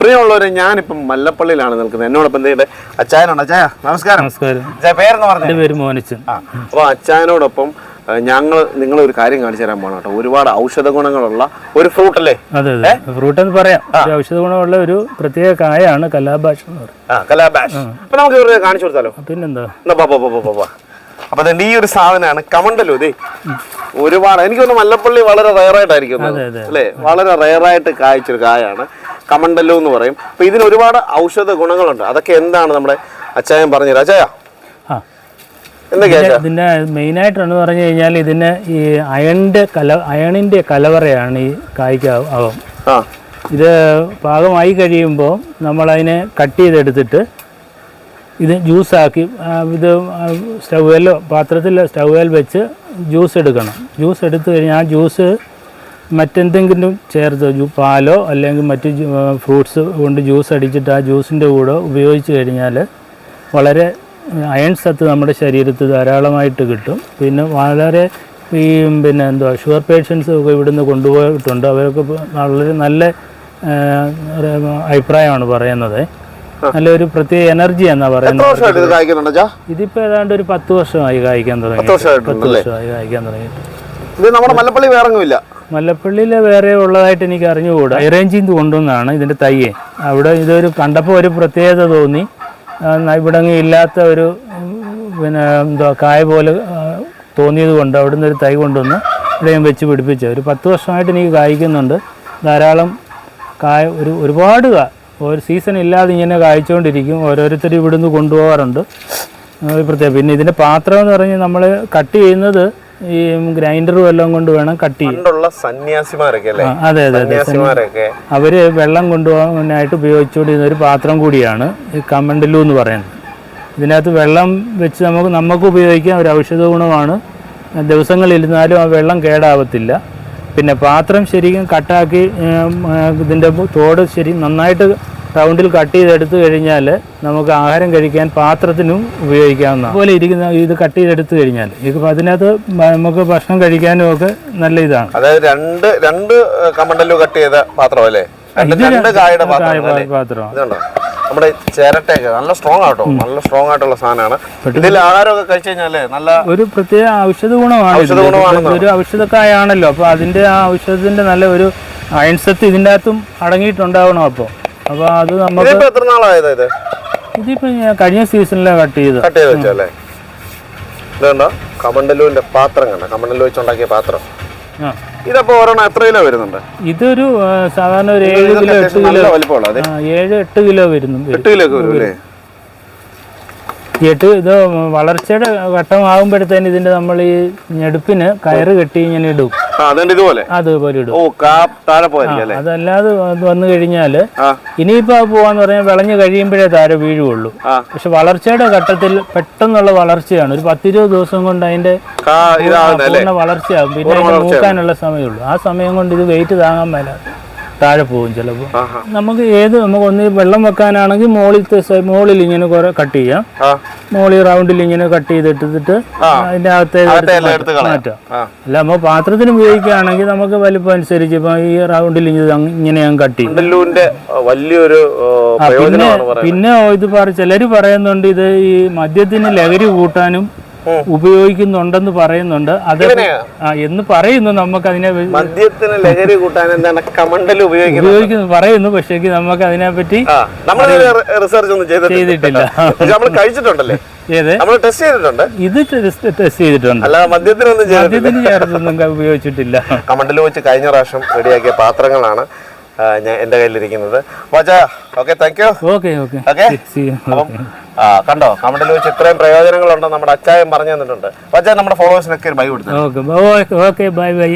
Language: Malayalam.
പ്രിയമുള്ളവരെ ഞാനിപ്പം മല്ലപ്പള്ളിയിലാണ് നിൽക്കുന്നത്. എന്നോടൊപ്പം എന്തെയ്യട്ടെ അച്ചായനുണ്ട്. അച്ചായ നമസ്കാരം. നമസ്കാരം. അച്ചായ പേരെന്ന് പറഞ്ഞു? പേര് മോനച്ചൻ ആ അപ്പോൾ അച്ചായനോടൊപ്പം ഞങ്ങൾ നിങ്ങൾ ഒരു കാര്യം കാണിച്ചു തരാൻ പോകണം കേട്ടോ. ഒരുപാട് ഔഷധ ഗുണങ്ങളുള്ള ഒരു ഫ്രൂട്ട് അല്ലേ? അതെ അതെ. ഫ്രൂട്ട് എന്ന് പറയാം. ഒരു ഔഷധ ഗുണമുള്ള ഒരു പ്രത്യേക കായാണ് കലാഭാഷ എന്ന് പറയും ആ കലാബാഷ്. അപ്പൊ നമുക്ക് ഇവരെ കാണിച്ചു കൊടുത്താലോ? പിന്നെന്താ. അപ്പൊ തന്നെ ഈ ഒരു സാധനമാണ് കമണ്ടല്ലോ ഇതേ ഒരുപാട് എനിക്ക് തോന്നുന്നു മല്ലപ്പള്ളി വളരെ റയറായിട്ടായിരിക്കും. അല്ലേ? വളരെ റയറായിട്ട് കായ്ച്ചൊരു കായാണ്. കമണ്ടല്ലോ എന്ന് പറയും. അപ്പൊ ഇതിന് ഒരുപാട് ഔഷധ ഗുണങ്ങളുണ്ട്. അതൊക്കെ എന്താണ് നമ്മുടെ അച്ചായൻ പറഞ്ഞത്? അച്ചായ മെയിൻ മെയിനായിട്ടെന്ന് പറഞ്ഞു കഴിഞ്ഞാൽ ഇതിന് ഈ അയണിന്റെ കല അയണിന്റെ കലവറയാണ് ഈ കായ്ക്ക് ആവ- ഇത് പാകമായി കഴിയുമ്പോൾ നമ്മൾ അതിനെ കട്ട് ചെയ്തെടുത്തിട്ട് ഇത് ജ്യൂസാക്കി ആക്കി ഇത് സ്റ്റൗവേലോ പാത്രത്തിൽ സ്റ്റൗവേൽ വെച്ച് ജ്യൂസ് എടുക്കണം. ജ്യൂസ് എടുത്തു കഴിഞ്ഞാൽ ആ ജ്യൂസ് മറ്റെന്തെങ്കിലും ചേർത്ത്? പാലോ അല്ലെങ്കിൽ മറ്റ് ഫ്രൂട്ട്സ് കൊണ്ട് ജ്യൂസ് അടിച്ചിട്ട് ആ ജ്യൂസിന്റെ കൂടെ ഉപയോഗിച്ച് കഴിഞ്ഞാൽ വളരെ അയൺ സത്ത് നമ്മുടെ ശരീരത്തിൽ ധാരാളമായിട്ട് കിട്ടും. പിന്നെ വളരെ ഈ പിന്നെ എന്തുവാ ഷുഗർ പേഷ്യൻസ് ഒക്കെ ഇവിടുന്ന് കൊണ്ടുപോയിട്ടുണ്ട്. അവരൊക്കെ വളരെ നല്ല അഭിപ്രായമാണ് പറയുന്നത്. നല്ലൊരു പ്രത്യേക എനർജി എന്നാ പറയുന്നത്. ഇതിപ്പോ ഏതാണ്ട് ഒരു പത്ത് വർഷമായി കായ്ക്കാൻ തുടങ്ങി പത്ത് വർഷമായി കായ്ക്കാൻ തുടങ്ങി ഇത് നമ്മുടെ മലപ്പള്ളി വേറെങ്ങുമില്ല മല്ലപ്പള്ളിയിൽ വേറെ ഉള്ളതായിട്ട് എനിക്ക് അറിഞ്ഞുകൂടാ. ഹൈറേഞ്ചിൽ നിന്ന് കൊണ്ടുവന്നതാണ് ഇതിന്റെ തയ്യെ. അവിടെ ഇതൊരു കണ്ടപ്പോൾ ഒരു പ്രത്യേകത തോന്നി. ഇവിടെ ഇല്ലാത്ത ഒരു പിന്നെ എന്തോ കായ പോലെ തോന്നിയത് കൊണ്ട് അവിടുന്ന് ഒരു തൈ കൊണ്ടുവന്ന് ഇവിടെ ഞാൻ വെച്ച് പിടിപ്പിച്ചു. ഒരു പത്ത് വർഷമായിട്ട് എനിക്ക് കായ്ക്കുന്നുണ്ട്. ധാരാളം കായ ഒരു ഒരുപാട് ഒരു സീസൺ ഇല്ലാതെ ഇങ്ങനെ കായ്ച്ചുകൊണ്ടിരിക്കും ഓരോരുത്തർ ഇവിടുന്ന് കൊണ്ടുപോകാറുണ്ട്. പ്രത്യേകം പിന്നെ ഇതിന്റെ പാത്രം എന്ന് പറഞ്ഞ് നമ്മൾ കട്ട് ചെയ്യുന്നത് ഈ ഗ്രൈൻഡർ വെള്ളം കൊണ്ട് വേണം കട്ട് ചെയ്യാൻ. സന്യാസിമാരൊക്കെ അതെ അതെ സന്യാസിമാരൊക്കെ. അവർ വെള്ളം കൊണ്ടുപോകാനായിട്ട് ഉപയോഗിച്ചുകൊണ്ടിരുന്ന ഒരു പാത്രം കൂടിയാണ് ഈ കമണ്ടലു എന്ന് പറയുന്നത്. ഇതിനകത്ത് വെള്ളം വെച്ച് നമുക്ക് നമുക്ക് ഉപയോഗിക്കാൻ ഒരു ഔഷധ ഗുണമാണ്. ദിവസങ്ങളിരുന്നാലും ആ വെള്ളം കേടാവത്തില്ല. പിന്നെ പാത്രം ശരിക്കും കട്ടാക്കി ഇതിന്റെ തോട് ശരി നന്നായിട്ട് റൗണ്ടിൽ കട്ട് ചെയ്തെടുത്തു കഴിഞ്ഞാൽ നമുക്ക് ആഹാരം കഴിക്കാൻ പാത്രത്തിനും ഉപയോഗിക്കാവുന്ന അതുപോലെ ഇരിക്കുന്ന ഇത് കട്ട് ചെയ്തെടുത്തു കഴിഞ്ഞാൽ ഇപ്പം അതിനകത്ത് നമുക്ക് ഭക്ഷണം കഴിക്കാനും ഒക്കെ നല്ല ഇതാണ്. അതായത് രണ്ട് രണ്ട് കമണ്ടല്ലോ കട്ട് ചെയ്ത പാത്രം അല്ലേ രണ്ട് രണ്ട് കായുടെ പാത്രമാണ് ഇതുണ്ടോ? നമ്മുടെ ചിരട്ടയൊക്കെ നല്ല സ്ട്രോങ് ആട്ടോ. നല്ല സ്ട്രോങ് ആയിട്ടുള്ള സാധനമാണ്. ഇതിൽ ആഹാരമൊക്കെ കഴിച്ചു കഴിഞ്ഞാലേ നല്ല ഒരു പ്രത്യേക ഔഷധ ഗുണമാണ്. ഒരു ഔഷധക്കായാണല്ലോ. അപ്പൊ അതിന്റെ ആ ഔഷധത്തിന്റെ നല്ല ഒരു അയൺസത്ത് ഇതിന്റെ അകത്തും അടങ്ങിയിട്ടുണ്ടാവണം അപ്പോൾ അപ്പോൾ അത് നമുക്ക് എത്ര നാളായത് ഇത്? ഇതിപ്പോ ഞാൻ കഴിഞ്ഞ സീസണിലാണ് കട്ട് ചെയ്ത് കട്ട് ചെയ്ത് വെച്ചല്ലേ ഇതുണ്ടോ കമണ്ടലുവിന്റെ പാത്രം കണ്ട? കമണ്ടലു വെച്ചുണ്ടാക്കിയ പാത്രം. ഇതപ്പോ ഒരെണ്ണം എത്ര കിലോ വരുന്നുണ്ട്? ഇതൊരു സാധാരണ ഒരു ഏഴ് കിലോ എട്ട് കിലോ വലിപ്പമുള്ള ഏഴ് എട്ട് കിലോ വരുന്നുണ്ട് വരും. എട്ട് കിലോ വരും അല്ലേ? എട്ട് ഇത് വളർച്ചയുടെ ഘട്ടമാകുമ്പോഴത്തേന് ഇതിന്റെ നമ്മൾ ഈ ഞെടുപ്പിന് കയറ് കെട്ടി ഇങ്ങനെ ഇടും. ഇതുപോലെ? അതുപോലെ ഇടും. ഓ താഴെ അതല്ലാതെ അത് വന്നു കഴിഞ്ഞാൽ ഇനിയിപ്പോ പോവാന്ന് പറഞ്ഞാൽ വിളഞ്ഞു കഴിയുമ്പോഴേ താര വീഴുള്ളൂ പക്ഷെ വളർച്ചയുടെ ഘട്ടത്തിൽ പെട്ടെന്നുള്ള വളർച്ചയാണ്. ഒരു പത്തിരുപത് ദിവസം കൊണ്ട് അതിന്റെ പൂർണ വളർച്ചയാകും. പിന്നെ നോക്കാനുള്ള മൂക്കാനുള്ള സമയമുള്ളൂ. ആ സമയം കൊണ്ട് ഇത് വെയിറ്റ് താങ്ങാൻ മേല താഴെ പോകും ചിലപ്പോ. നമുക്ക് ഏത് നമുക്ക് ഒന്ന് വെള്ളം വെക്കാനാണെങ്കിൽ മുകളിലത്തെ മുകളിൽ ഇങ്ങനെ കുറെ കട്ട് ചെയ്യാം. മുകളിൽ റൗണ്ടിൽ ഇങ്ങനെ കട്ട് ചെയ്തിട്ടിട്ട്. അതിന്റെ അകത്തെ മാറ്റാം. അല്ല നമ്മൾ പാത്രത്തിന് ഉപയോഗിക്കുകയാണെങ്കിൽ നമുക്ക് വലിപ്പം അനുസരിച്ച് ഇപ്പൊ ഈ റൗണ്ടിൽ ഇങ്ങനെ ഞാൻ കട്ട് ചെയ്യും. വലിയൊരു പിന്നെ ഇത് പറ ചിലര് പറയുന്നുണ്ട് ഇത് ഈ മദ്യത്തിന് ലഹരി കൂട്ടാനും. ഉപയോഗിക്കുന്നുണ്ടെന്ന് പറയുന്നുണ്ട്. അത് എന്ന് പറയുന്നു നമുക്ക് അതിനെ മദ്യത്തിന് ലഹരി കൂട്ടാൻ എന്താണ് കമണ്ടൽ ഉപയോഗിക്കുന്നു പറയുന്നു പക്ഷേ നമുക്ക് അതിനെ പറ്റി നമ്മൾ റിസർച്ച് ഒന്നും ചെയ്തിട്ടില്ല. നമ്മൾ കഴിച്ചിട്ടുണ്ടല്ലേ? നമ്മൾ ടെസ്റ്റ് ചെയ്തിട്ടുണ്ട്. ഇത് ടെസ്റ്റ് ചെയ്തിട്ടുണ്ട്. മദ്യത്തിനൊന്നും ചെയ്തിട്ടില്ല. മദ്യത്തിന് ചേർത്തൊന്നും ഉപയോഗിച്ചിട്ടില്ല. കമണ്ടൽ വെച്ച് കഴിഞ്ഞ പ്രാവശ്യം റെഡിയാക്കിയ പാത്രങ്ങളാണ് ഞാൻ എന്റെ കയ്യിലിരിക്കുന്നത്. വാച്ചാ okay thank you okay okay okay അപ്പം ആ കണ്ടോ? കമന്റിൽ വെച്ച് ഇത്രയും പ്രയോജനങ്ങളുണ്ടോ നമ്മുടെ അച്ചായം പറഞ്ഞു തന്നിട്ടുണ്ട്. വാച്ചാ നമ്മുടെ ഫോളോവേഴ്സിനൊക്കെ ഒരു ബൈ കൊടുത്തു. Okay bye bye